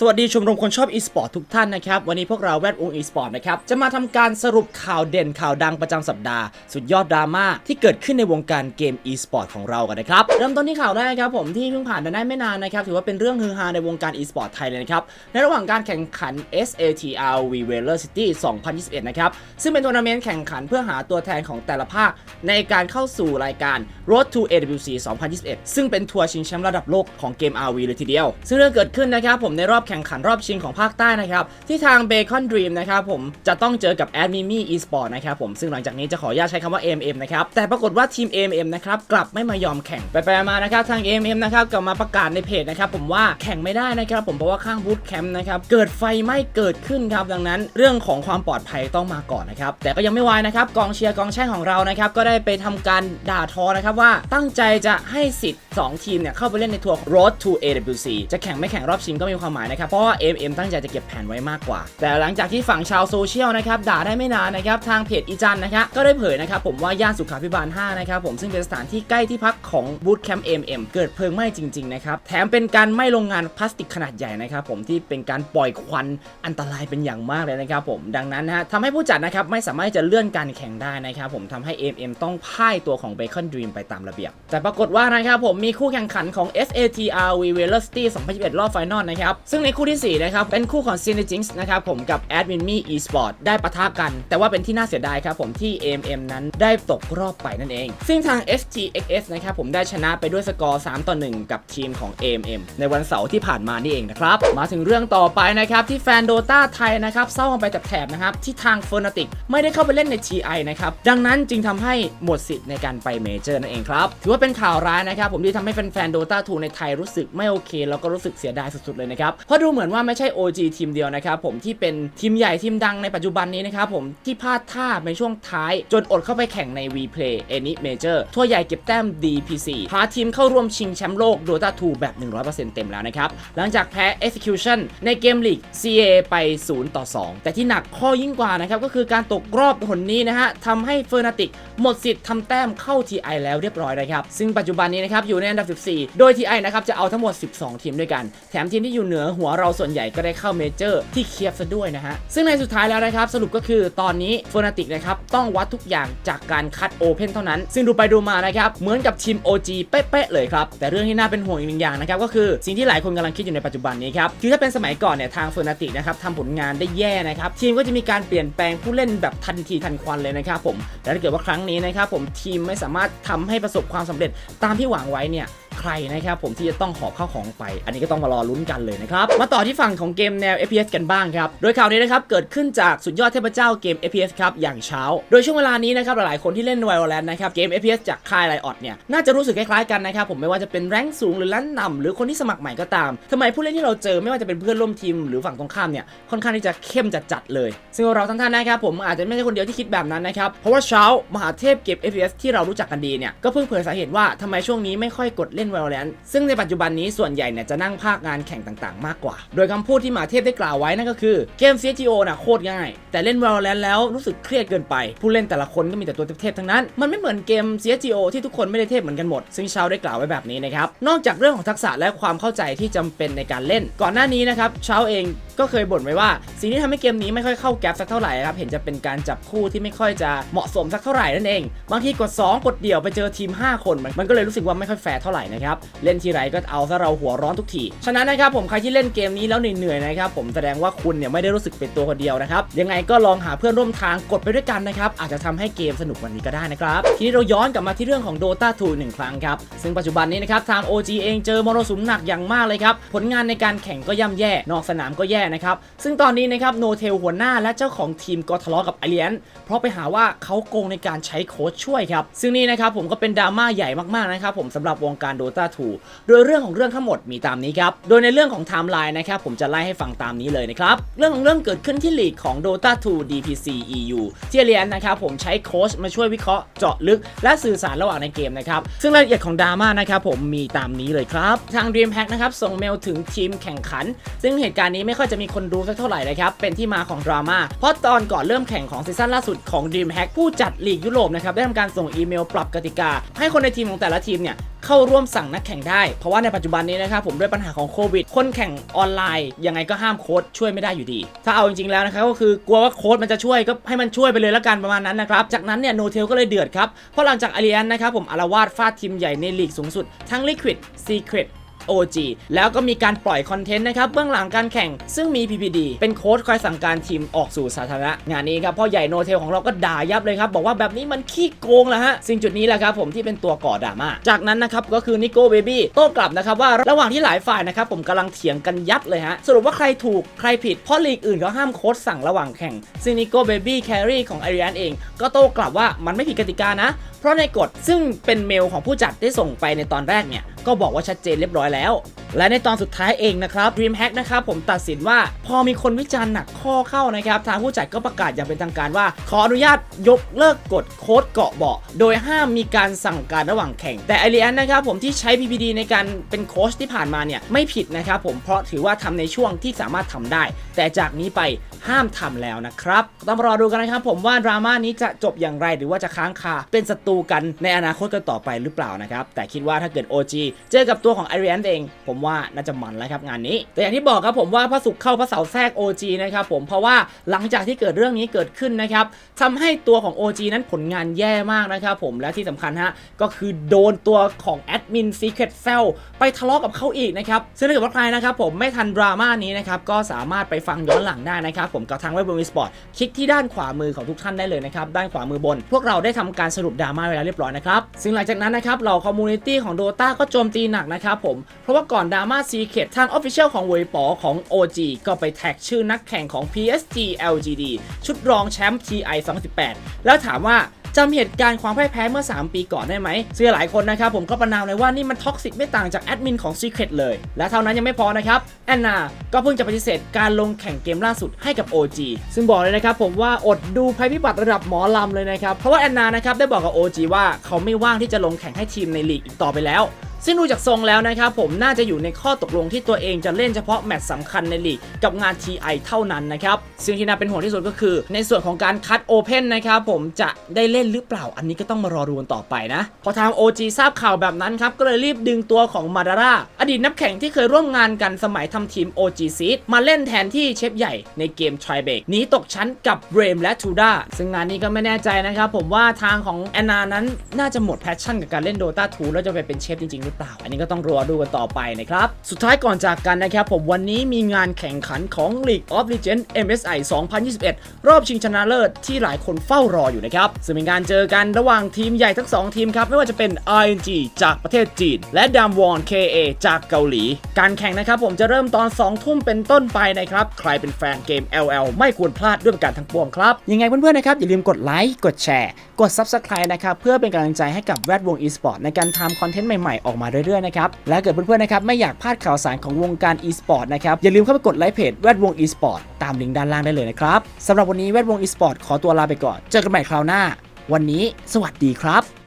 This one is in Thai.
สวัสดีชมรมคนชอบ e-sport ทุกท่านนะครับ วันนี้พวกเราแวดวง e-sport นะครับ จะมาทำการสรุปข่าวเด่นข่าวดังประจำสัปดาห์ สุดยอดดราม่าที่เกิดขึ้นในวงการเกม e-sport ของเรากันนะครับ เริ่มต้นที่ข่าวแรกครับผมที่เพิ่งผ่านมาได้ไม่นานนะครับ ถือว่าเป็นเรื่องฮือฮาในวงการ e-sport ไทยเลยนะครับ ในระหว่างการแข่งขัน SATR V Valor City 2021 นะครับ ซึ่งเป็นทัวร์นาเมนต์แข่งขันเพื่อหาตัวแทนของแต่ละภาค ในการเข้าสู่รายการ Road to AWC 2021 ซึ่งเป็นทัวร์ชิงแชมป์ระดับโลกของเกม RV เลยทีเดียว ซึ่งเรื่องเกิดขึ้นนะครับผมในรอบแข่งขันรอบชิงของภาคใต้นะครับ ที่ทาง Bacon Dream นะครับผมจะต้องเจอกับ a d m i m i Esport นะครับผมซึ่งหลังจากนี้จะขออนุญาตใช้คำว่า AMM นะครับ แต่ปรากฏว่าทีม AMM นะครับกลับไม่มายอมแข่งไปไปมานะครับทาง AMM นะครับกลับมาประกาศในเพจนะครับผมว่าแข่งไม่ได้นะครับผมเพราะว่าข้างบูธแคมป์นะครับเกิดไฟไหม้เกิดขึ้นครับดังนั้น เรื่องของความปลอดภัยต้องมาก่อนนะครับแต่ก็ยังไม่วายนะครับกองเชียร์กองแช่งของเรานะครับก็ได้ไปทำการด่าทอนะครับว่าตั้งใจจะให้สิทธิ์ 2 ทีมเนี่ยเข้าไปเล่นในทัวร์ Road to AWC จะแข่งไม่แข่งรอบชิงก็มีความหมายนะครับเพราะว่า MM ตั้งใจจะเก็บแผนไว้มากกว่า แต่หลังจากที่ฝั่งชาวโซเชียลนะครับด่าได้ไม่นานนะครับทางเพจอีจันนะครับก็ได้เผยนะครับผมว่าย่านสุขาพิบาล5นะครับผมซึ่งเป็นสถานที่ใกล้ที่พักของบูธแคมป์ MM เกิดเพลิงไหม้จริงๆนะครับแถมเป็นการไหม้โรงงานพลาสติกขนาดใหญ่นะครับผมที่เป็นการปล่อยควันอันตรายเป็นอย่างมากเลยนะครับผมดังนั้นนะฮะทำให้ผู้จัดนะครับไม่สามารถจะเลื่อนการแข่งได้นะครับผมทำให้ MM ต้องพ่ายตัวของ Bacon Dream ไปตามระเบียบ แต่ปรากฏว่านะครับผมมีคู่แข่งขันของ SATR V Velocity 2021 รอบไฟนอลนะครับซึ่งในคู่ที่4นะครับเป็นคู่ของ c y n e r g i n x นะครับผมกับ Admin Me Esport ได้ปะทะกัน แต่ว่าเป็นที่น่าเสียดายครับผมที่ AMM นั้นได้ตกรอบไปนั่นเอง ซึ่งทาง STXS นะครับผมได้ชนะไปด้วยสกอร์3ต่อ1กับทีมของ AMM ในวันเสาร์ที่ผ่านมานี่เองนะครับมาถึงเรื่องต่อไปนะครับที่แฟนโดตาไทยนะครับเศร้ากันไปแถบๆนะครับที่ทาง f n a t i c ไม่ได้เข้าไปเล่นใน TI นะครับดังนั้นจึงทำให้หมดสิทธิ์ในการไปเมเจอร์นั่นเองครับถือว่าเป็นข่าวร้ายนะครับผมที่ทำให้แฟนๆโดตา2ในไทยรู้สึกไม่โอเค แล้วก็รู้สึกเสียดายสุดๆเลยนะครับเพราะดูเหมือนว่าไม่ใช่ OG ทีมเดียวนะครับผมที่เป็นทีมใหญ่ทีมดังในปัจจุบันนี้นะครับผมที่พลาดท่าในช่วงท้าย จนอดเข้าไปแข่งใน Vplay Any Major ทั่วใหญ่เก็บแต้ม DPC พาทีมเข้าร่วมชิงแชมป์โลก Dota 2 แบบ 100%เต็มแล้วนะครับ หลังจากแพ้ Execution ในเกมลีก CA ไป 0 ต่อ 2 แต่ที่หนักข้อยิ่งกว่านะครับก็คือการตกรอบหนนี้นะฮะทำให้เฟอร์นาติกหมดสิทธิ์ทำแต้มเข้า TI แล้วเรียบร้อยนะครับ ซึ่งปัจจุบันนี้นะครับอยู่ในอันดับ 14 โดย TI นะครับจะเอาทั้งหมด 12 ทีมด้วยกัน แถมทีมที่อยู่เหนือหัวเราส่วนใหญ่ก็ได้เข้าเมเจอร์ที่เคียบซะด้วยนะฮะ ซึ่งในสุดท้ายแล้วนะครับ สรุปก็คือตอนนี้เฟอร์นาติกนะครับต้องวัดทุกอย่างจากการคัดโอเพนเท่านั้น ซึ่งดูไปดูมานะครับ เหมือนกับทีม OG เป๊ะๆเลยครับ แต่เรื่องที่น่าเป็นห่วงอีกหนึ่งอย่างนะครับก็คือสิ่งที่หลายคนกำลังคิดอยู่ในปัจจุบันนี้ครับคือถ้าเป็นสมัยก่อนเนี่ยทางเฟอร์นาติกนะครับทำผลงานได้แย่นะครับทีมก็จะมีการเปลี่ยนแปลงผู้เล่นแบบทันทีทันควันเลยนะครับผมแต่ถ้าเกิดว่าครั้งนี้นะครับผมทีมไม่สามารถทำให้ประสบความสำเร็จตามที่หวังไว้เนี่ย ใครนะครับผมที่จะต้องหอบเข้าของไป อันนี้ก็ต้องมารอลุ้นกันเลยนะครับ มาต่อที่ฝั่งของเกมแนว FPS กันบ้างครับ โดยข่าวนี้นะครับเกิดขึ้นจากสุดยอดเทพเจ้าเกม FPS ครับอย่างเช้า โดยช่วงเวลานี้นะครับหลายๆคนที่เล่น Valorant นะครับเกม FPS จากค่ายไลออดเนี่ยน่าจะรู้สึกคล้ายๆกันนะครับผมไม่ว่าจะเป็นแรงสูงหรือแรงต่ำหรือคนที่สมัครใหม่ก็ตามทำไมผู้เล่นที่เราเจอไม่ว่าจะเป็นเพื่อนร่วมทีมหรือฝั่งตรงข้ามเนี่ยค่อนข้างที่จะเข้มจัดๆเลย ซึ่งเราทั้งท่านนะครับผมอาจจะไม่ใช่คนเดียวที่คิดแบบนั้นนะครับเพราะว่าเช้ามหาเทพเกม FPS ที่เรารู้จักกันดีเนี่ยก็เพิ่งเผยสาเหตุว่าทำไมช่วงนี้ไม่ค่อยกดเล่น Valorant ซึ่งในปัจจุบันนี้ส่วนใหญ่เนี่ยจะนั่งภาคงานแข่งต่างๆ มากกว่า โดยคำพูดที่มาเทพได้กล่าวไว้นั่นก็คือเกม CSGO น่ะโคตรง่าย แต่เล่น Valorant แล้วรู้สึกเครียดเกินไป ผู้เล่นแต่ละคนก็มีแต่ตัวเทพๆทั้งนั้น มันไม่เหมือนเกม CSGO ที่ทุกคนไม่ได้เทพเหมือนกันหมด ซึ่งชาวได้กล่าวไว้แบบนี้นะครับ นอกจากเรื่องของทักษะและความเข้าใจที่จำเป็นในการเล่น ก่อนหน้านี้นะครับชาวเอง ก็เคยบ่นไว้ว่าสิ่งที่ทำให้เกมนี้ไม่ค่อยเข้าแก๊ปสักเท่าไหร่ครับเห็นจะเป็นการจับคู่ที่ไม่ค่อยจะเหมาะสมสักเท่าไหร่นั่นเอง บางทีกด 2 กดเดี่ยวไปเจอทีม 5คนมันมันก็เลยรู้สึกว่าไม่ค่อยแฟร์เท่าไหร่นะครับเล่นทีไรก็เอาซะเราหัวร้อนทุกทีฉะนั้นนะครับผมใครที่เล่นเกมนี้แล้วเหนื่อยๆนะครับผมแสดงว่าคุณเนี่ยไม่ได้รู้สึกเป็นตัวคนเดียวนะครับยังไงก็ลองหาเพื่อนร่วมทางกดไปด้วยกันนะครับอาจจะทำให้เกมสนุกกวันนี้ก็ได้นะครับทีนี้เราย้อนกลับมาที่เรื่องของ Dota 2หนึ่งครั้งครับซึ่งปัจจุบันนี้นะครับทาง OG เองเจอมรสุมหนักอย่างมากเลยครับผลงานในการแข่งก็ย่ำแย่ นอกสนามก็แย่นะครับซึ่งตอนนี้นะครับโนเทลหัวหน้าและเจ้าของทีมก็ทะเลาะกับไอเลียนเพราะไปหาว่าเขาโกงในการใช้โค้ชช่วยครับซึ่งนี่นะครับผมก็เป็นดราม่าใหญ่มากๆนะครับผมสำหรับวงการ Dota 2โดยเรื่องของเรื่องทั้งหมดมีตามนี้ครับโดยในเรื่องของไทม์ไลน์นะครับผมจะไล่ให้ฟังตามนี้เลยนะครับเรื่องของเรื่องเกิดขึ้นที่ลีกของ Dota 2 DPC EU ที่เรียนนะครับผมใช้โค้ชมาช่วยวิเคราะห์เจาะลึก และสื่อสารระหว่างในเกมนะครับซึ่งรายละเอียดของดราม่านะครับผมมีตามนี้เลยครับทาง DreamHack นะครับส่งเมลถึงทีมแข่งขัน ซึ่งเหตุการณ์นี้ไม่ค่อยจะมีคนรู้สักเท่าไหร่นะครับ เป็นที่มาของดราม่า เพราะตอนก่อนเริ่มแข่งของซีซั่นล่าสุดของ DreamHack ผู้จัดลีกยุโรปนะครับ ได้ทำการส่งอีเมลปรับกติกา ให้คนในทีมของแต่ละทีมเนี่ยเข้าร่วมสั่งนักแข่งได้ เพราะว่าในปัจจุบันนี้นะครับผมด้วยปัญหาของโควิด คนแข่งออนไลน์ยังไงก็ห้ามโค้ดช่วยไม่ได้อยู่ดี ถ้าเอาจริงๆแล้วนะครับก็คือกลัวว่าโค้ดมันจะช่วยก็ให้มันช่วยไปเลยละกันประมาณนั้นนะครับ จากนั้นเนี่ยโนเทลก็เลยเดือดครับ เพราะหลังจากอาริอันนะครับผมอารวาสฟาดทีมใหญ่ในลีกสูงสุดทั้ง Liquid Secret OG แล้วก็มีการปล่อยคอนเทนต์นะครับเบื้องหลังการแข่งซึ่งมี PPD เป็นโค้ชคอยสั่งการทีมออกสู่สาธารณะงานนี้ครับพ่อใหญ่โนเทลของเราก็ด่ายับเลยครับบอกว่าแบบนี้มันขี้โกงแหละฮะสิ่งจุดนี้แหละครับผมที่เป็นตัวก่อดราม่าจากนั้นนะครับก็คือนิโก้เบบี้โต้กลับนะครับว่าระหว่างที่หลายฝ่ายนะครับผมกำลังเถียงกันยับเลยฮะสรุปว่าใครถูกใครผิดเพราะลีกอื่นเขาห้ามโค้ชสั่งระหว่างแข่งซึ่งนิโก้เบบี้แครีของไอริอันเองก็โต้กลับว่ามันไม่ผิดกติกานะ เพราะในกฎซึ่งเป็นเมลของผู้จัดได้ส่งไปในตอนแรกเนี่ยก็บอกว่าชัดเจนเรียบร้อยแล้วแล้วและในตอนสุดท้ายเองนะครับ DreamHack นะครับผมตัดสินว่าพอมีคนวิจารณ์หนักข้อเข้านะครับ ทางผู้จัดก็ประกาศอย่างเป็นทางการว่า ขออนุญาตยกเลิกกฎโค้ดเกาะเบาะ โดยห้ามมีการสั่งการระหว่างแข่ง แต่ไอรีอันนะครับผมที่ใช้ PPD ในการเป็นโค้ชที่ผ่านมาเนี่ยไม่ผิดนะครับผมเพราะถือว่าทำในช่วงที่สามารถทำได้ แต่จากนี้ไปห้ามทำแล้วนะครับต้องรอดูกันนะครับผมว่าดราม่านี้จะจบอย่างไรหรือว่าจะค้างคาเป็นศัตรูกันในอนาคตกันต่อไปหรือเปล่านะครับแต่คิดว่าถ้าเกิด OG เจอกับตัวของ a r i a n เองผมว่าน่าจะมันแล้วครับงานนี้ แต่อย่างที่บอกครับผมว่าพระศุกร์เข้าพระเสาร์แทรก OG นะครับผมเพราะว่าหลังจากที่เกิดเรื่องนี้เกิดขึ้นนะครับทำให้ตัวของ OG นั้นผลงานแย่มากนะครับผมและที่สำคัญฮะก็คือโดนตัวของแอดมิน Secret Cell ไปทะเลาะกับเขาอีกนะครับซึ่งถ้าเกิดว่าใครนะครับผมไม่ทันดราม่านี้นะครับก็สามารถไปฟังย้อนหลังได้นะครับผมกับทางเว็บ v ิสปอร์ตคลิกที่ด้านขวามือของทุกท่านได้เลยนะครับด้านขวามือบน พวกเราได้ทำการสรุปดราม่าไว้แล้วเรียบร้อยนะครับซึ่งหลังจากนั้นนะครับเหล่าคอมมูนิตี้ของ Dota ก็โจมตีหนักนะครับผมเพราะว่าก่อนดราม่าซีเคททาง Official ของเวยปอของ OG ก็ไปแท็กชื่อนักแข่งของ PSG LGD ชุดรองแชมป์ TI 2018 แล้วถามว่าจำเหตุการณ์ความพ่ายแพ้เมื่อ 3 ปีก่อนได้ไหมซึ่งหลายคนนะครับผมก็ประนามเลยว่านี่มันท็อกซิกไม่ต่างจากแอดมินของ Secret เลย และเท่านั้นยังไม่พอนะครับ แอนนา ก็เพิ่งจะปฏิเสธการลงแข่งเกมล่าสุดให้กับ OG ซึ่งบอกเลยนะครับผมว่าอดดูภัยพิบัติระดับหมอลำเลยนะครับ เพราะว่าแอนนานะครับได้บอกกับ OG ว่าเขาไม่ว่างที่จะลงแข่งให้ทีมในลีกอีกต่อไปแล้ว ซึ่งดูจากทรงแล้วนะครับผมน่าจะอยู่ในข้อตกลงที่ตัวเองจะเล่นเฉพาะแมตช์สำคัญในลีกกับงาน TI เท่านั้นนะครับซึ่งที่น่าเป็นห่วงที่สุดก็คือ ในส่วนของการคัดโอเพนนะครับผมจะได้เล่นหรือเปล่าอันนี้ก็ต้องมารอดูกันต่อไปนะ พอทาง OG ทราบข่าวแบบนั้นครับก็เลยรีบดึงตัวของมาดาร่าอดีตนักแข่งที่เคยร่วมงานกันสมัยทำทีม OG Seed มาเล่นแทนที่เชฟใหญ่ในเกม t r i b a k หนีตกชั้นกับเบรมและทูด้าซึ่งงานนี้ก็ไม่แน่ใจนะครับผมว่าทางของแอนนานั้นน่าจะหมดแพชชั่นกับการเล่น Dota 2แล้วจะไปเป็นเชฟจริงๆหรือเปล่า อันนี้ก็ต้องรอดูกันต่อไปนะครับ สุดท้ายก่อนจากกันนะครับผมวันนี้มีงานแข่งขันของ League of Legends MSI 2021 รอบชิงชนะเลิศที่หลายคนเฝ้ารออยู่นะครับซึ่งเป็นการเจอกันระหว่างทีมใหญ่ทั้ง 2 ทีมครับไม่ว่าจะเป็น RNG จากประเทศจีน และ d a m w o n KA จากเกาหลี การแข่งนะครับผมจะเริ่มตอน 2 ทุ่มเป็นต้นไปนะครับ ใครเป็นแฟนเกม LL ไม่ควรพลาดด้วยประการทั้งปวงครับ ยังไงเพื่อนๆนะครับ อย่าลืมกดไลค์ กดแชร์ กด Subscribe นะครับ เพื่อเป็นกำลังใจให้กับแวดวง e-sport ในการทำคอนเทนต์ใหม่ๆ ออกอกมาเรื่อยๆนะครับและเกิดเพื่อนๆนะครับไม่อยากพลาดข่าวสารของวงการ e-sport นะครับอย่าลืมเข้าไปกดไลค์เพจแวดวง e-sport ตามลิงก์ด้านล่างได้เลยนะครับสำหรับวันนี้แวดวง e-sport ขอตัวลาไปก่อน เจอกันใหม่คราวหน้า วันนี้ สวัสดีครับ